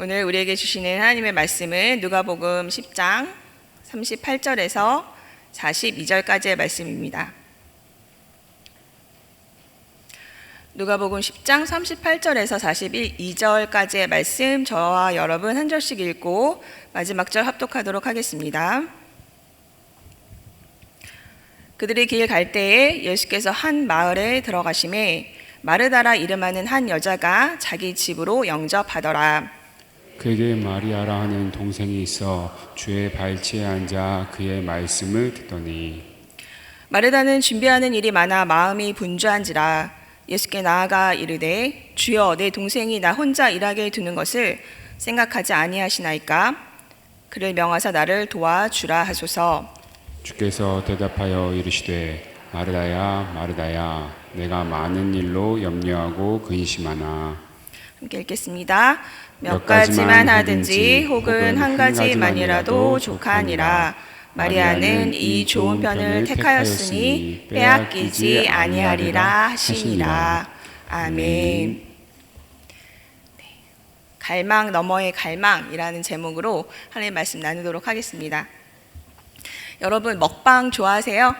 오늘 우리에게 주시는 하나님의 말씀은 누가복음 10장 38절에서 42절까지의 말씀입니다. 누가복음 10장 38절에서 42절까지의 말씀 저와 여러분 한 절씩 읽고 마지막 절 합독하도록 하겠습니다. 그들이 길 갈 때에 예수께서 한 마을에 들어가심에 마르다라 이름하는 한 여자가 자기 집으로 영접하더라. 그에게 마리아라 하는 동생이 있어 주의 발치에 앉아 그의 말씀을 듣더니 마르다는 준비하는 일이 많아 마음이 분주한지라 예수께 나아가 이르되 주여 내 동생이 나 혼자 일하게 두는 것을 생각하지 아니하시나이까? 그를 명하사 나를 도와주라 하소서. 주께서 대답하여 이르시되 마르다야 마르다야 내가 많은 일로 염려하고 근심하나. 함께 읽겠습니다. 몇 가지만 하든지 혹은 한 가지만이라도 족하니라. 마리아는 이 좋은 편을 택하였으니 빼앗기지 아니하리라 하시니라. 아멘. 네. 갈망 너머의 갈망이라는 제목으로 하나님 말씀 나누도록 하겠습니다. 여러분 먹방 좋아하세요?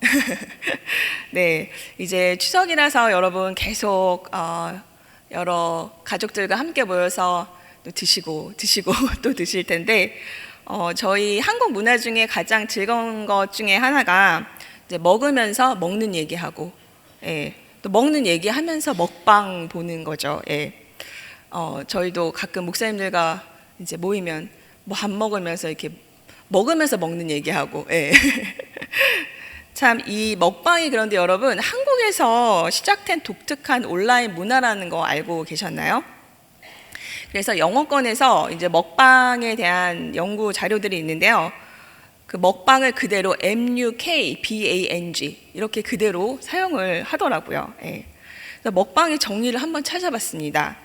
네, 이제 추석이라서 여러분 계속 어, 여러 가족들과 함께 모여서 또 드시고 드시고 또 드실 텐데 어, 저희 한국 문화 중에 가장 즐거운 것 중에 하나가 이제 먹으면서 먹는 얘기하고 예, 또 먹는 얘기하면서 먹방 보는 거죠. 예. 어, 저희도 가끔 목사님들과 이제 모이면 뭐밥 먹으면서 이렇게 먹으면서 먹는 얘기하고 예. 참 이 먹방이 그런데 여러분 한국에서 시작된 독특한 온라인 문화라는 거 알고 계셨나요? 그래서 영어권에서 이제 먹방에 대한 연구 자료들이 있는데요. 그 먹방을 그대로 MUK, BANG 이렇게 그대로 사용을 하더라고요. 예. 먹방의 정리를 한번 찾아봤습니다.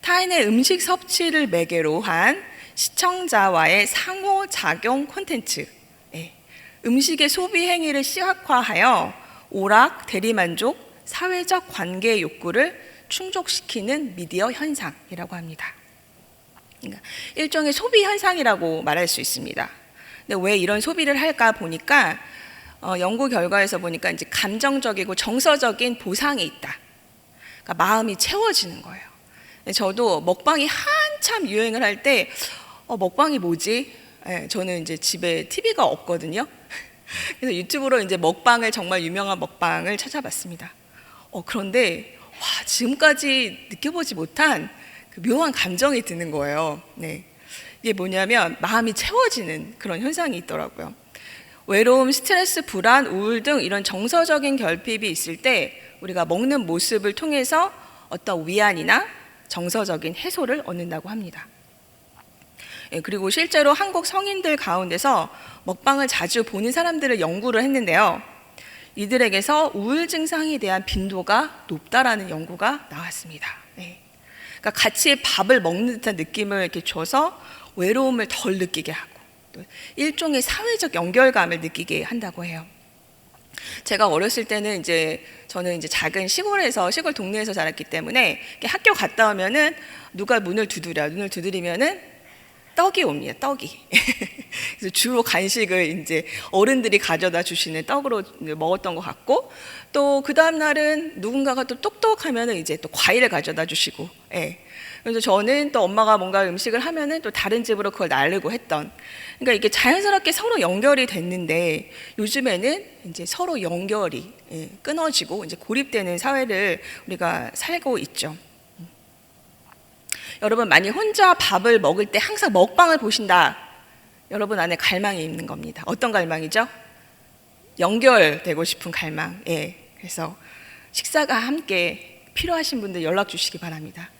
타인의 음식 섭취를 매개로 한 시청자와의 상호작용 콘텐츠. 예. 음식의 소비 행위를 시각화하여 오락, 대리만족, 사회적 관계 욕구를 충족시키는 미디어 현상이라고 합니다. 그러니까 일종의 소비 현상이라고 말할 수 있습니다. 근데 왜 이런 소비를 할까 보니까 어, 연구 결과에서 보니까 이제 감정적이고 정서적인 보상이 있다. 그러니까 마음이 채워지는 거예요. 저도 먹방이 한참 유행을 할 때 어, 먹방이 뭐지? 네, 저는 이제 집에 TV가 없거든요. 그래서 유튜브로 이제 먹방을 정말 유명한 먹방을 찾아봤습니다. 어, 그런데 와, 지금까지 느껴보지 못한 그 묘한 감정이 드는 거예요. 네. 이게 뭐냐면 마음이 채워지는 그런 현상이 있더라고요. 외로움, 스트레스, 불안, 우울 등 이런 정서적인 결핍이 있을 때 우리가 먹는 모습을 통해서 어떤 위안이나 정서적인 해소를 얻는다고 합니다. 예, 그리고 실제로 한국 성인들 가운데서 먹방을 자주 보는 사람들을 연구를 했는데요. 이들에게서 우울 증상에 대한 빈도가 높다라는 연구가 나왔습니다. 네. 그러니까 같이 밥을 먹는 듯한 느낌을 이렇게 줘서 외로움을 덜 느끼게 하고 또 일종의 사회적 연결감을 느끼게 한다고 해요. 제가 어렸을 때는 이제 저는 이제 작은 시골에서 시골 동네에서 자랐기 때문에 학교 갔다 오면은 누가 문을 두드려 문을 두드리면은 떡이 옵니다. 떡이. 그래서 주로 간식을 이제 어른들이 가져다 주시는 떡으로 먹었던 것 같고 또 그 다음 날은 누군가가 또 똑똑하면은 이제 또 과일을 가져다 주시고. 예. 그래서 저는 또 엄마가 뭔가 음식을 하면은 또 다른 집으로 그걸 나르고 했던. 그러니까 이게 자연스럽게 서로 연결이 됐는데 요즘에는 이제 서로 연결이 예, 끊어지고 이제 고립되는 사회를 우리가 살고 있죠. 여러분 많이 혼자 밥을 먹을 때 항상 먹방을 보신다. 여러분 안에 갈망이 있는 겁니다. 어떤 갈망이죠? 연결되고 싶은 갈망. 예. 그래서 식사가 함께 필요하신 분들 연락 주시기 바랍니다.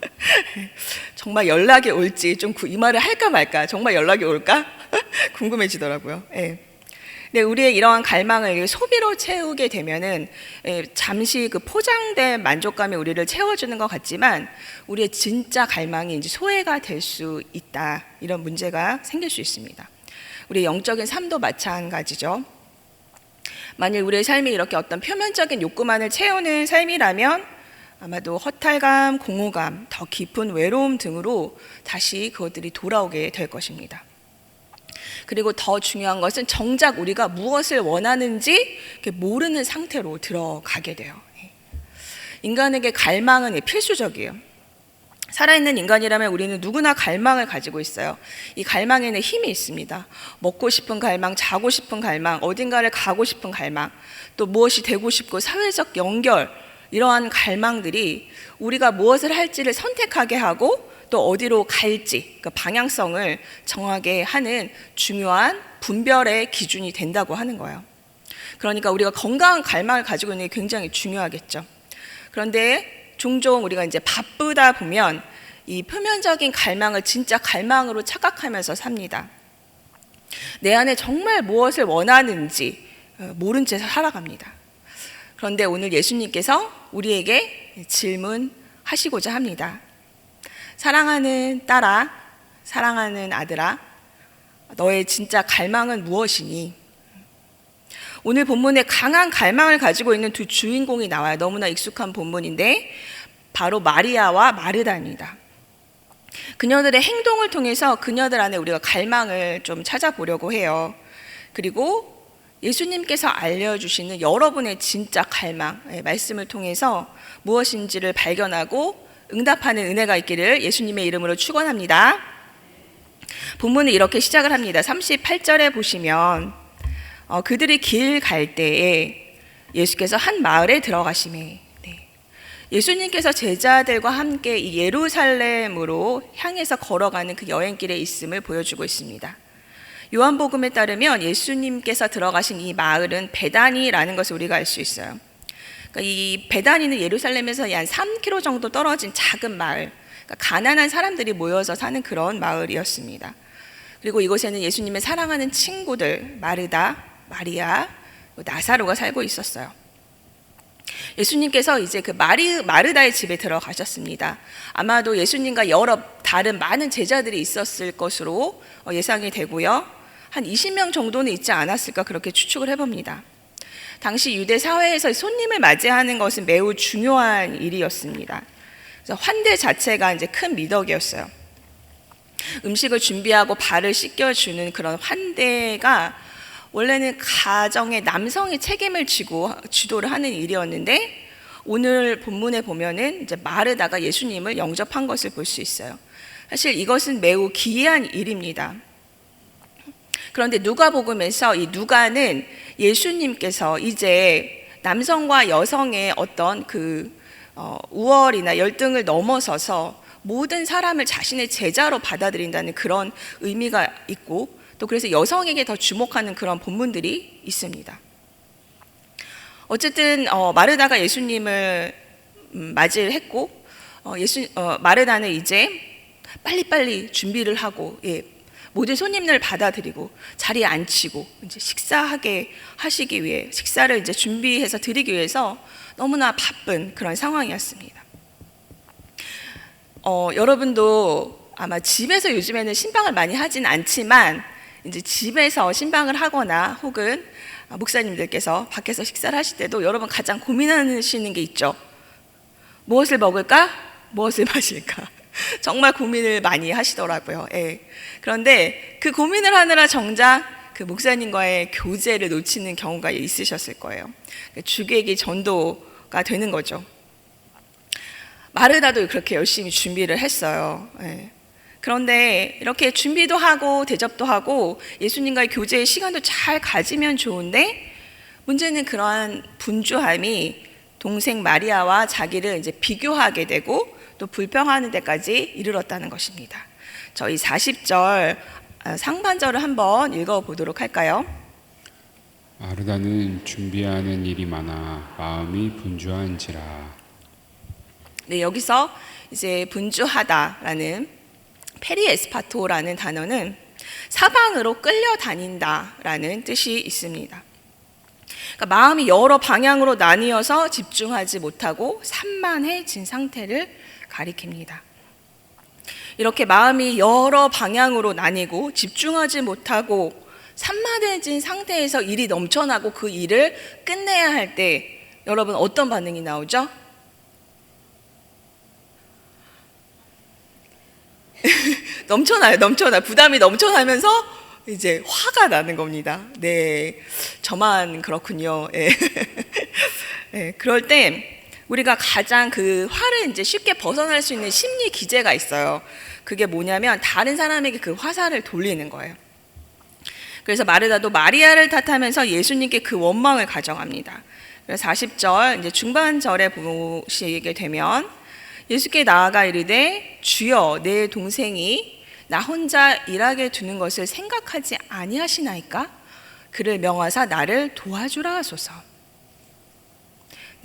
정말 연락이 올지 좀 이 말을 할까 말까 정말 연락이 올까 궁금해지더라고요. 예. 근데 우리의 이러한 갈망을 소비로 채우게 되면은 예, 잠시 그 포장된 만족감이 우리를 채워주는 것 같지만 우리의 진짜 갈망이 이제 소외가 될 수 있다 이런 문제가 생길 수 있습니다. 우리 영적인 삶도 마찬가지죠. 만일 우리의 삶이 이렇게 어떤 표면적인 욕구만을 채우는 삶이라면 아마도 허탈감, 공허감, 더 깊은 외로움 등으로 다시 그것들이 돌아오게 될 것입니다. 그리고 더 중요한 것은 정작 우리가 무엇을 원하는지 모르는 상태로 들어가게 돼요. 인간에게 갈망은 필수적이에요. 살아있는 인간이라면 우리는 누구나 갈망을 가지고 있어요. 이 갈망에는 힘이 있습니다. 먹고 싶은 갈망, 자고 싶은 갈망, 어딘가를 가고 싶은 갈망, 또 무엇이 되고 싶고 사회적 연결, 이러한 갈망들이 우리가 무엇을 할지를 선택하게 하고 또 어디로 갈지, 그 방향성을 정하게 하는 중요한 분별의 기준이 된다고 하는 거예요. 그러니까 우리가 건강한 갈망을 가지고 있는 게 굉장히 중요하겠죠. 그런데 종종 우리가 이제 바쁘다 보면 이 표면적인 갈망을 진짜 갈망으로 착각하면서 삽니다. 내 안에 정말 무엇을 원하는지 어, 모른 채 살아갑니다. 그런데 오늘 예수님께서 우리에게 질문하시고자 합니다. 사랑하는 딸아, 사랑하는 아들아, 너의 진짜 갈망은 무엇이니? 오늘 본문에 강한 갈망을 가지고 있는 두 주인공이 나와요. 너무나 익숙한 본문인데 바로 마리아와 마르다입니다. 그녀들의 행동을 통해서 그녀들 안에 우리가 갈망을 좀 찾아보려고 해요. 그리고 예수님께서 알려주시는 여러분의 진짜 갈망, 예, 말씀을 통해서 무엇인지를 발견하고 응답하는 은혜가 있기를 예수님의 이름으로 축원합니다. 본문은 이렇게 시작을 합니다. 38절에 보시면 어, 그들이 길 갈 때에 예수께서 한 마을에 들어가심에 네. 예수님께서 제자들과 함께 이 예루살렘으로 향해서 걸어가는 그 여행길에 있음을 보여주고 있습니다. 요한복음에 따르면 예수님께서 들어가신 이 마을은 베다니라는 것을 우리가 알 수 있어요. 그러니까 이 베다니는 예루살렘에서 한 3km 정도 떨어진 작은 마을, 그러니까 가난한 사람들이 모여서 사는 그런 마을이었습니다. 그리고 이곳에는 예수님의 사랑하는 친구들 마르다, 마리아, 나사로가 살고 있었어요. 예수님께서 이제 그 마리, 마르다의 집에 들어가셨습니다. 아마도 예수님과 여러 다른 많은 제자들이 있었을 것으로 어, 예상이 되고요. 한 20명 정도는 있지 않았을까 그렇게 추측을 해봅니다. 당시 유대 사회에서 손님을 맞이하는 것은 매우 중요한 일이었습니다. 그래서 환대 자체가 이제 큰 미덕이었어요. 음식을 준비하고 발을 씻겨주는 그런 환대가 원래는 가정의 남성이 책임을 지고 주도를 하는 일이었는데 오늘 본문에 보면은 이제 마르다가 예수님을 영접한 것을 볼 수 있어요. 사실 이것은 매우 기이한 일입니다. 그런데 누가복음에서 이 누가는 예수님께서 이제 남성과 여성의 어떤 그 어, 우월이나 열등을 넘어서서 모든 사람을 자신의 제자로 받아들인다는 그런 의미가 있고 또 그래서 여성에게 더 주목하는 그런 본문들이 있습니다. 어쨌든 어, 마르다가 예수님을 음, 맞이를 했고 어, 예수 어, 마르다는 이제 빨리빨리 준비를 하고 예, 모든 손님들 받아들이고 자리에 앉히고 이제 식사하게 하시기 위해 식사를 이제 준비해서 드리기 위해서 너무나 바쁜 그런 상황이었습니다. 어, 여러분도 아마 집에서 요즘에는 신방을 많이 하진 않지만 이제 집에서 신방을 하거나 혹은 목사님들께서 밖에서 식사를 하실 때도 여러분 가장 고민하시는 게 있죠. 무엇을 먹을까? 무엇을 마실까? 정말 고민을 많이 하시더라고요. 예. 그런데 그 고민을 하느라 정작 그 목사님과의 교제를 놓치는 경우가 있으셨을 거예요. 그 주객이 전도가 되는 거죠. 마르다도 그렇게 열심히 준비를 했어요. 예. 그런데 이렇게 준비도 하고 대접도 하고 예수님과의 교제의 시간도 잘 가지면 좋은데 문제는 그러한 분주함이 동생 마리아와 자기를 이제 비교하게 되고 또 불평하는 데까지 이르렀다는 것입니다. 저희 40절 아, 상반절을 한번 읽어 보도록 할까요? 마르다는 준비하는 일이 많아 마음이 분주한지라. 네, 여기서 이제 분주하다라는 페리에스파토라는 단어는 사방으로 끌려다닌다라는 뜻이 있습니다. 그러니까 마음이 여러 방향으로 나뉘어서 집중하지 못하고 산만해진 상태를 가리킵니다. 이렇게 마음이 여러 방향으로 나뉘고 집중하지 못하고 산만해진 상태에서 일이 넘쳐나고 그 일을 끝내야 할 때 여러분 어떤 반응이 나오죠? 넘쳐나요, 넘쳐나. 부담이 넘쳐나면서 이제 화가 나는 겁니다. 네. 저만 그렇군요. 네. 네, 그럴 때 우리가 가장 그 화를 이제 쉽게 벗어날 수 있는 심리 기제가 있어요. 그게 뭐냐면 다른 사람에게 그 화살을 돌리는 거예요. 그래서 마르다도 마리아를 탓하면서 예수님께 그 원망을 가정합니다. 그래서 40절 이제 중반절에 보시게 되면 예수께 나아가 이르되 주여 내 동생이 나 혼자 일하게 두는 것을 생각하지 아니하시나이까 그를 명하사 나를 도와주라 하소서.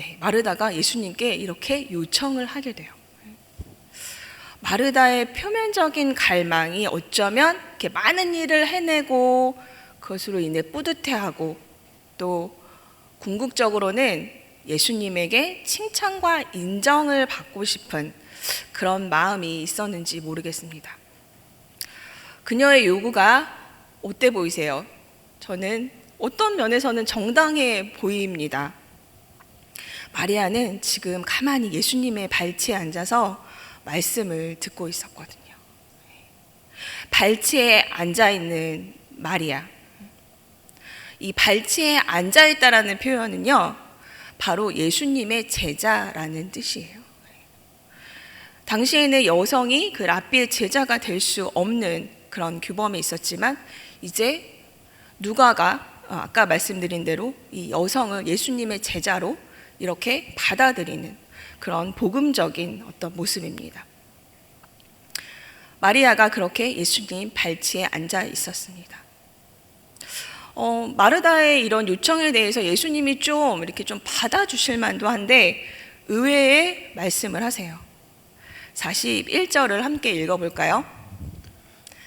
네, 마르다가 예수님께 이렇게 요청을 하게 돼요. 마르다의 표면적인 갈망이 어쩌면 이렇게 많은 일을 해내고 그것으로 인해 뿌듯해하고 또 궁극적으로는 예수님에게 칭찬과 인정을 받고 싶은 그런 마음이 있었는지 모르겠습니다. 그녀의 요구가 어때 보이세요? 저는 어떤 면에서는 정당해 보입니다. 마리아는 지금 가만히 예수님의 발치에 앉아서 말씀을 듣고 있었거든요. 발치에 앉아 있는 마리아. 이 발치에 앉아 있다라는 표현은요, 바로 예수님의 제자라는 뜻이에요. 당시에는 여성이 그 랍비의 제자가 될 수 없는 그런 규범이 있었지만 이제 누가가 어, 아까 말씀드린 대로 이 여성을 예수님의 제자로 이렇게 받아들이는 그런 복음적인 어떤 모습입니다. 마리아가 그렇게 예수님 발치에 앉아 있었습니다. 어, 마르다의 이런 요청에 대해서 예수님이 좀 이렇게 좀 받아주실 만도 한데 의외의 말씀을 하세요. 41절을 함께 읽어볼까요?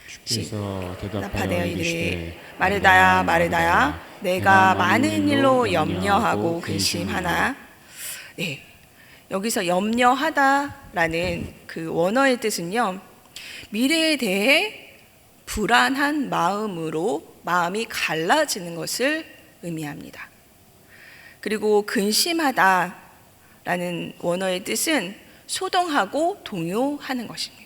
주께서 대답하여 이르시되 마르다야 마르다야 내가 많은 일로 염려하고 근심하나 네 여기서 염려하다라는 그 원어의 뜻은요 미래에 대해 불안한 마음으로 마음이 갈라지는 것을 의미합니다. 그리고 근심하다라는 원어의 뜻은 소동하고 동요하는 것입니다.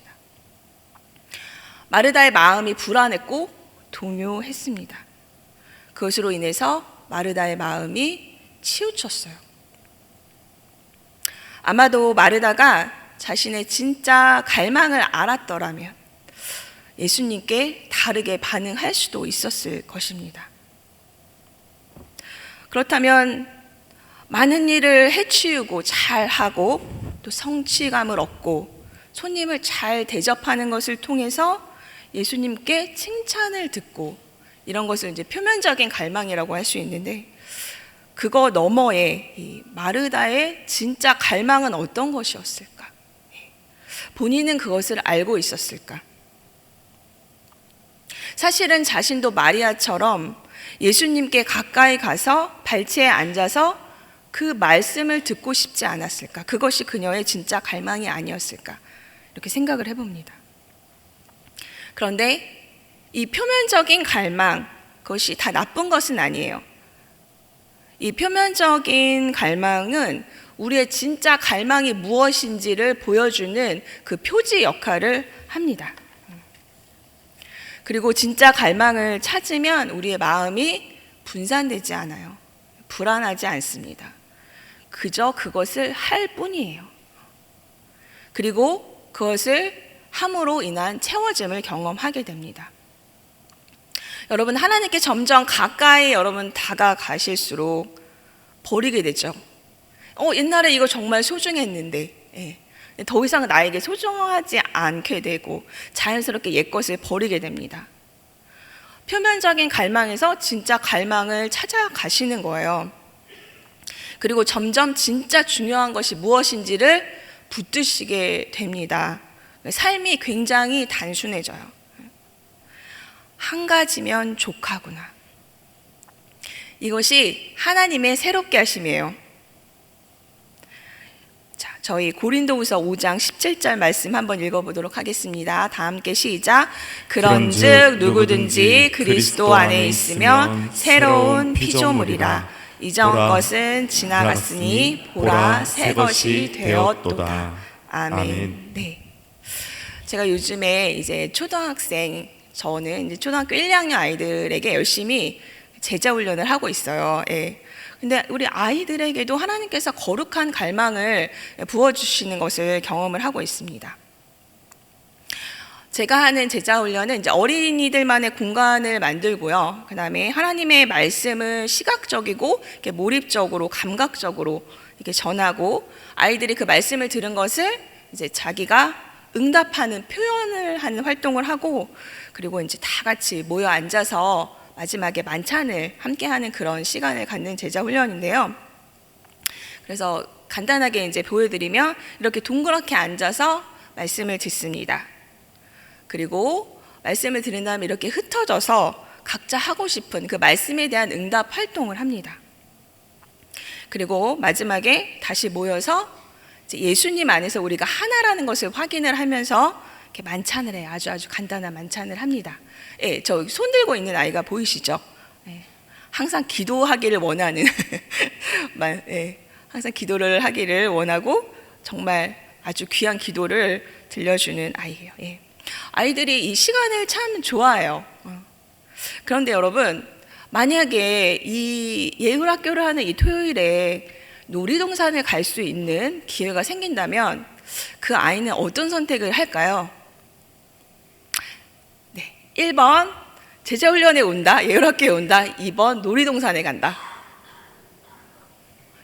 마르다의 마음이 불안했고 동요했습니다. 그것으로 인해서 마르다의 마음이 치우쳤어요. 아마도 마르다가 자신의 진짜 갈망을 알았더라면 예수님께 다르게 반응할 수도 있었을 것입니다. 그렇다면 많은 일을 해치우고 잘하고 또 성취감을 얻고 손님을 잘 대접하는 것을 통해서 예수님께 칭찬을 듣고 이런 것을 이제 표면적인 갈망이라고 할 수 있는데 그거 너머에 이 마르다의 진짜 갈망은 어떤 것이었을까? 본인은 그것을 알고 있었을까? 사실은 자신도 마리아처럼 예수님께 가까이 가서 발치에 앉아서 그 말씀을 듣고 싶지 않았을까? 그것이 그녀의 진짜 갈망이 아니었을까? 이렇게 생각을 해봅니다. 그런데 이 표면적인 갈망, 그것이 다 나쁜 것은 아니에요. 이 표면적인 갈망은 우리의 진짜 갈망이 무엇인지를 보여주는 그 표지 역할을 합니다. 그리고 진짜 갈망을 찾으면 우리의 마음이 분산되지 않아요. 불안하지 않습니다. 그저 그것을 할 뿐이에요. 그리고 그것을 함으로 인한 채워짐을 경험하게 됩니다. 여러분, 하나님께 점점 가까이 여러분 다가가실수록 버리게 되죠. 어, 옛날에 이거 정말 소중했는데, 예. 더 이상 나에게 소중하지 않게 되고 자연스럽게 옛 것을 버리게 됩니다. 표면적인 갈망에서 진짜 갈망을 찾아가시는 거예요. 그리고 점점 진짜 중요한 것이 무엇인지를 붙드시게 됩니다. 삶이 굉장히 단순해져요. 한 가지면 족하구나. 이것이 하나님의 새롭게 하심이에요. 자, 저희 고린도후서 5장 17절 말씀 한번 읽어 보도록 하겠습니다. 다 함께 시작. 그런즉 누구든지 그리스도 안에 있으면 새로운 피조물이라. 이전 것은 지나갔으니 보라 새 것이 되었도다. 아멘. 네. 제가 요즘에 이제 초등학생 저는 이제 초등학교 1, 2학년 아이들에게 열심히 제자 훈련을 하고 있어요. 예. 근데 우리 아이들에게도 하나님께서 거룩한 갈망을 부어 주시는 것을 경험을 하고 있습니다. 제가 하는 제자 훈련은 이제 어린이들만의 공간을 만들고요. 그 다음에 하나님의 말씀을 시각적이고 이렇게 몰입적으로 감각적으로 이렇게 전하고 아이들이 그 말씀을 들은 것을 이제 자기가 응답하는 표현을 하는 활동을 하고 그리고 이제 다 같이 모여 앉아서 마지막에 만찬을 함께 하는 그런 시간을 갖는 제자 훈련인데요. 그래서 간단하게 이제 보여드리면 이렇게 동그랗게 앉아서 말씀을 듣습니다. 그리고 말씀을 들은 다음에 이렇게 흩어져서 각자 하고 싶은 그 말씀에 대한 응답 활동을 합니다. 그리고 마지막에 다시 모여서 예수님 안에서 우리가 하나라는 것을 확인을 하면서 이렇게 만찬을 해요. 아주 아주 간단한 만찬을 합니다. 예, 저 손 들고 있는 아이가 보이시죠? 예, 항상 기도하기를 원하는, 말, 예, 항상 기도를 하기를 원하고 정말 아주 귀한 기도를 들려주는 아이예요. 예. 아이들이 이 시간을 참 좋아해요. 어. 그런데 여러분, 만약에 이 예울학교를 하는 이 토요일에 놀이동산을 갈 수 있는 기회가 생긴다면 그 아이는 어떤 선택을 할까요? 네. 1번 제자훈련에 온다. 예울학교에 온다. 2번 놀이동산에 간다.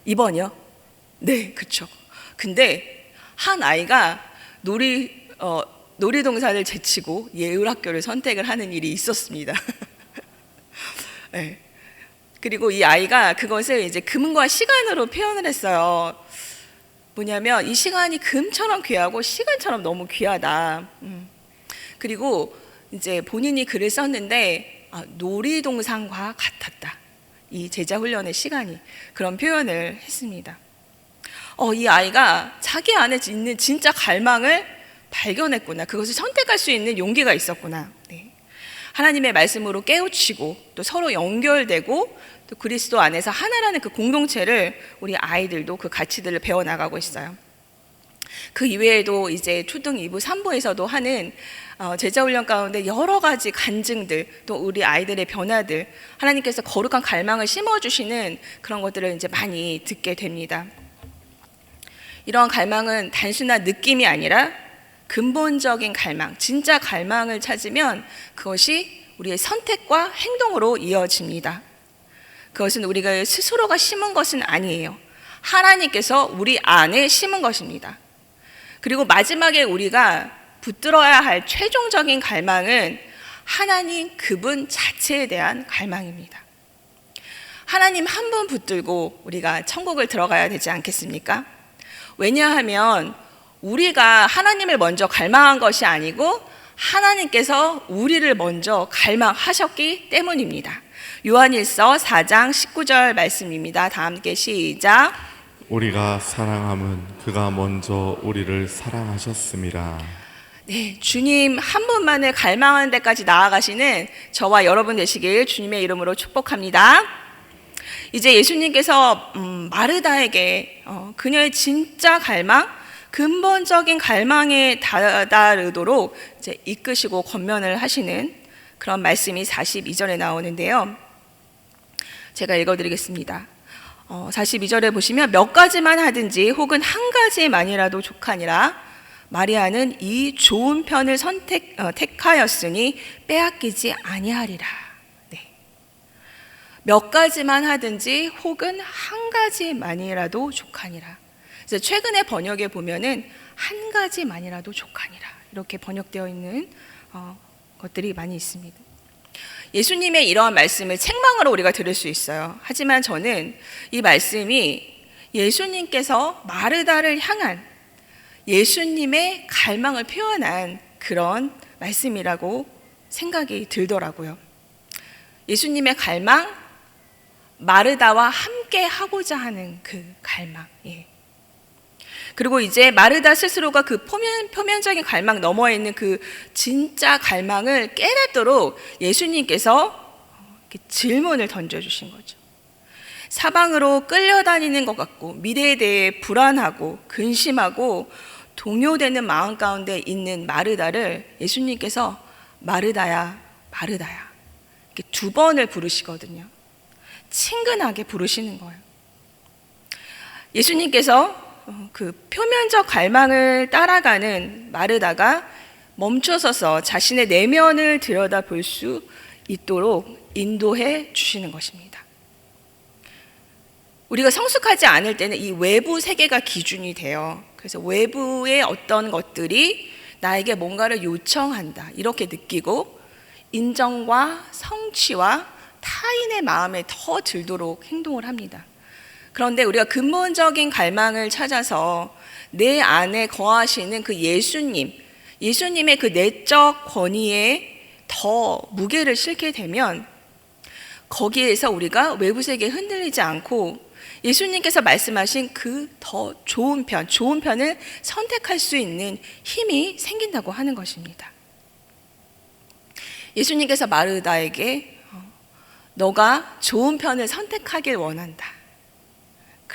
2번이요? 네, 그렇죠. 근데 한 아이가 놀이 어, 놀이동산을 제치고 예울학교를 선택을 하는 일이 있었습니다. 네. 그리고 이 아이가 그것을 이제 금과 시간으로 표현을 했어요. 뭐냐면 이 시간이 금처럼 귀하고 시간처럼 너무 귀하다. 음. 그리고 이제 본인이 글을 썼는데 아, 놀이동산과 같았다. 이 제자 훈련의 시간이 그런 표현을 했습니다. 어, 이 아이가 자기 안에 있는 진짜 갈망을 발견했구나. 그것을 선택할 수 있는 용기가 있었구나. 네. 하나님의 말씀으로 깨우치고 또 서로 연결되고 또 그리스도 안에서 하나라는 그 공동체를 우리 아이들도 그 가치들을 배워나가고 있어요. 그 이외에도 이제 초등 2부, 3부에서도 하는 어, 제자훈련 가운데 여러 가지 간증들, 또 우리 아이들의 변화들, 하나님께서 거룩한 갈망을 심어주시는 그런 것들을 이제 많이 듣게 됩니다. 이런 갈망은 단순한 느낌이 아니라 근본적인 갈망, 진짜 갈망을 찾으면 그것이 우리의 선택과 행동으로 이어집니다. 그것은 우리가 스스로가 심은 것은 아니에요. 하나님께서 우리 안에 심은 것입니다. 그리고 마지막에 우리가 붙들어야 할 최종적인 갈망은 하나님 그분 자체에 대한 갈망입니다. 하나님 한 분 붙들고 우리가 천국을 들어가야 되지 않겠습니까? 왜냐하면 우리가 하나님을 먼저 갈망한 것이 아니고 하나님께서 우리를 먼저 갈망하셨기 때문입니다. 요한일서 4장 19절 말씀입니다. 다 함께 시작. 우리가 사랑함은 그가 먼저 우리를 사랑하셨습니다. 네, 주님 한 분만을 갈망하는 데까지 나아가시는 저와 여러분 되시길 주님의 이름으로 축복합니다. 이제 예수님께서 음, 마르다에게 어, 그녀의 진짜 갈망, 근본적인 갈망에 다다르도록 이제 이끄시고 권면을 하시는 그런 말씀이 42절에 나오는데요. 제가 읽어드리겠습니다. 어, 42절에 보시면 몇 가지만 하든지 혹은 한 가지만이라도 족하니라 마리아는 이 좋은 편을 선택 어, 택하였으니 빼앗기지 아니하리라. 네. 몇 가지만 하든지 혹은 한 가지만이라도 족하니라. 그래서 최근에 번역에 보면은 한 가지만이라도 족하니라 이렇게 번역되어 있는 어, 것들이 많이 있습니다. 예수님의 이러한 말씀을 책망으로 우리가 들을 수 있어요. 하지만 저는 이 말씀이 예수님께서 마르다를 향한 예수님의 갈망을 표현한 그런 말씀이라고 생각이 들더라고요. 예수님의 갈망, 마르다와 함께 하고자 하는 그 갈망. 예. 그리고 이제 마르다 스스로가 그 표면, 표면적인 갈망 너머에 있는 그 진짜 갈망을 깨닫도록 예수님께서 질문을 던져주신 거죠. 사방으로 끌려다니는 것 같고 미래에 대해 불안하고 근심하고 동요되는 마음 가운데 있는 마르다를 예수님께서 마르다야, 마르다야. 이렇게 두 번을 부르시거든요. 친근하게 부르시는 거예요. 예수님께서 어, 그 표면적 갈망을 따라가는 마르다가 멈춰서서 자신의 내면을 들여다 볼 수 있도록 인도해 주시는 것입니다. 우리가 성숙하지 않을 때는 이 외부 세계가 기준이 돼요. 그래서 외부의 어떤 것들이 나에게 뭔가를 요청한다. 이렇게 느끼고 인정과 성취와 타인의 마음에 더 들도록 행동을 합니다. 그런데 우리가 근본적인 갈망을 찾아서 내 안에 거하시는 그 예수님, 예수님의 그 내적 권위에 더 무게를 실게 되면 거기에서 우리가 외부 세계에 흔들리지 않고 예수님께서 말씀하신 그 더 좋은 편, 좋은 편을 선택할 수 있는 힘이 생긴다고 하는 것입니다. 예수님께서 마르다에게 어, 너가 좋은 편을 선택하길 원한다.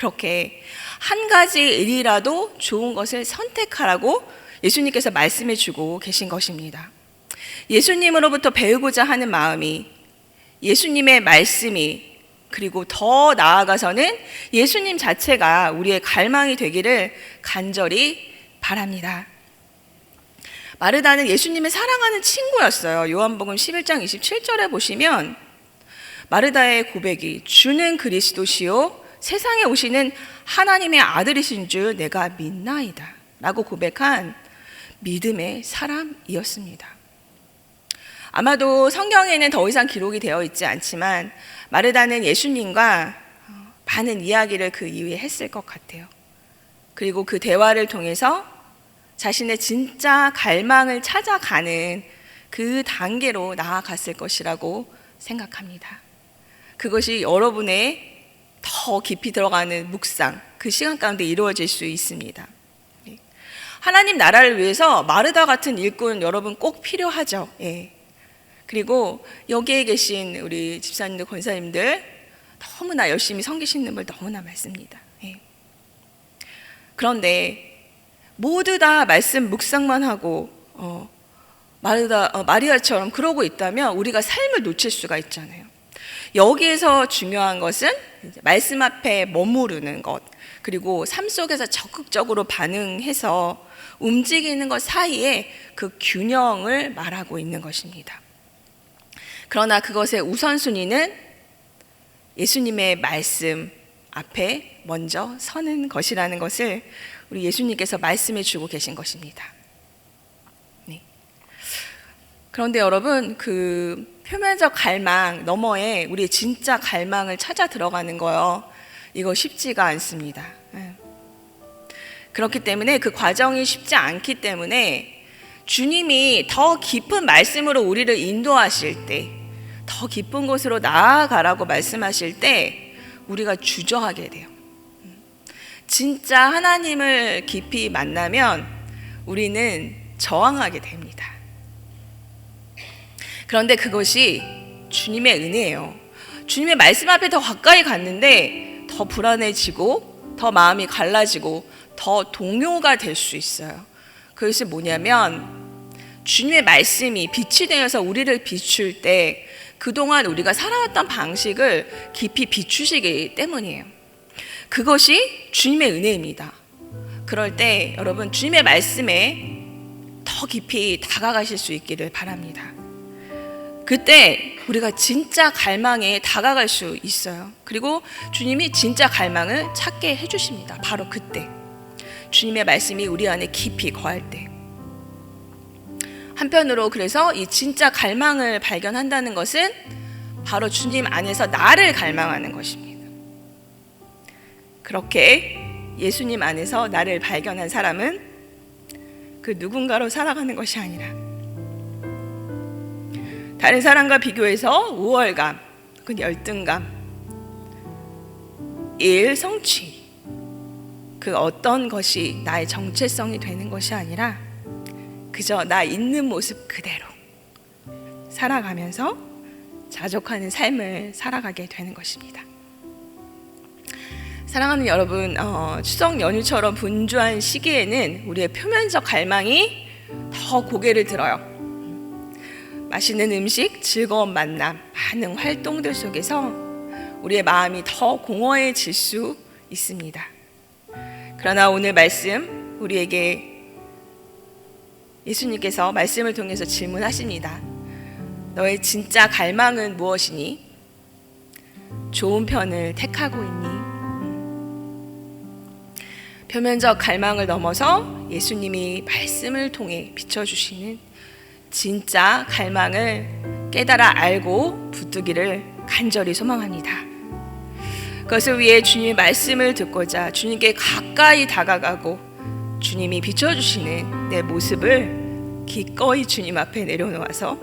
그렇게 한 가지 일이라도 좋은 것을 선택하라고 예수님께서 말씀해 주고 계신 것입니다. 예수님으로부터 배우고자 하는 마음이 예수님의 말씀이 그리고 더 나아가서는 예수님 자체가 우리의 갈망이 되기를 간절히 바랍니다. 마르다는 예수님을 사랑하는 친구였어요. 요한복음 11장 27절에 보시면 마르다의 고백이 주는 그리스도시요 세상에 오시는 하나님의 아들이신 줄 내가 믿나이다. 라고 고백한 믿음의 사람이었습니다. 아마도 성경에는 더 이상 기록이 되어 있지 않지만 마르다는 예수님과 어, 많은 이야기를 그 이후에 했을 것 같아요. 그리고 그 대화를 통해서 자신의 진짜 갈망을 찾아가는 그 단계로 나아갔을 것이라고 생각합니다. 그것이 여러분의 더 깊이 들어가는 묵상, 그 시간 가운데 이루어질 수 있습니다. 네. 하나님 나라를 위해서 마르다 같은 일꾼 여러분 꼭 필요하죠. 예. 그리고 여기에 계신 우리 집사님들, 권사님들 너무나 열심히 섬기시는 분 너무나 많습니다. 예. 그런데 모두 다 말씀 묵상만 하고 어, 마르다, 어, 마리아처럼 그러고 있다면 우리가 삶을 놓칠 수가 있잖아요. 여기에서 중요한 것은 말씀 앞에 머무르는 것, 그리고 삶 속에서 적극적으로 반응해서 움직이는 것 사이에 그 균형을 말하고 있는 것입니다. 그러나 그것의 우선순위는 예수님의 말씀 앞에 먼저 서는 것이라는 것을 우리 예수님께서 말씀해 주고 계신 것입니다. 네. 그런데 여러분, 그 표면적 갈망 너머에 우리의 진짜 갈망을 찾아 들어가는 거요. 이거 쉽지가 않습니다. 예. 그렇기 때문에 그 과정이 쉽지 않기 때문에 주님이 더 깊은 말씀으로 우리를 인도하실 때, 더 깊은 곳으로 나아가라고 말씀하실 때, 우리가 주저하게 돼요. 진짜 하나님을 깊이 만나면 우리는 저항하게 됩니다. 그런데 그것이 주님의 은혜예요. 주님의 말씀 앞에 더 가까이 갔는데 더 불안해지고 더 마음이 갈라지고 더 동요가 될 수 있어요. 그것이 뭐냐면 주님의 말씀이 빛이 되어서 우리를 비출 때 그동안 우리가 살아왔던 방식을 깊이 비추시기 때문이에요. 그것이 주님의 은혜입니다. 그럴 때 여러분 주님의 말씀에 더 깊이 다가가실 수 있기를 바랍니다. 그때 우리가 진짜 갈망에 다가갈 수 있어요. 그리고 주님이 진짜 갈망을 찾게 해주십니다. 바로 그때. 주님의 말씀이 우리 안에 깊이 거할 때. 한편으로 그래서 이 진짜 갈망을 발견한다는 것은 바로 주님 안에서 나를 갈망하는 것입니다. 그렇게 예수님 안에서 나를 발견한 사람은 그 누군가로 살아가는 것이 아니라 다른 사람과 비교해서 우월감, 그 열등감, 일 성취, 그 어떤 것이 나의 정체성이 되는 것이 아니라 그저 나 있는 모습 그대로 살아가면서 자족하는 삶을 살아가게 되는 것입니다. 사랑하는 여러분, 어, 추석 연휴처럼 분주한 시기에는 우리의 표면적 갈망이 더 고개를 들어요. 맛있는 음식, 즐거운 만남, 많은 활동들 속에서 우리의 마음이 더 공허해질 수 있습니다. 그러나 오늘 말씀 우리에게 예수님께서 말씀을 통해서 질문하십니다. 너의 진짜 갈망은 무엇이니? 좋은 편을 택하고 있니? 표면적 갈망을 넘어서 예수님이 말씀을 통해 비춰주시는 진짜 갈망을 깨달아 알고 붙들기를 간절히 소망합니다. 그것을 위해 주님의 말씀을 듣고자 주님께 가까이 다가가고 주님이 비춰주시는 내 모습을 기꺼이 주님 앞에 내려놓아서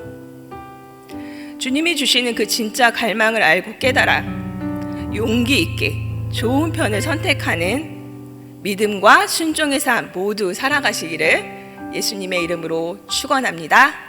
주님이 주시는 그 진짜 갈망을 알고 깨달아 용기 있게 좋은 편을 선택하는 믿음과 순종의 삶 모두 살아가시기를 예수님의 이름으로 축원합니다.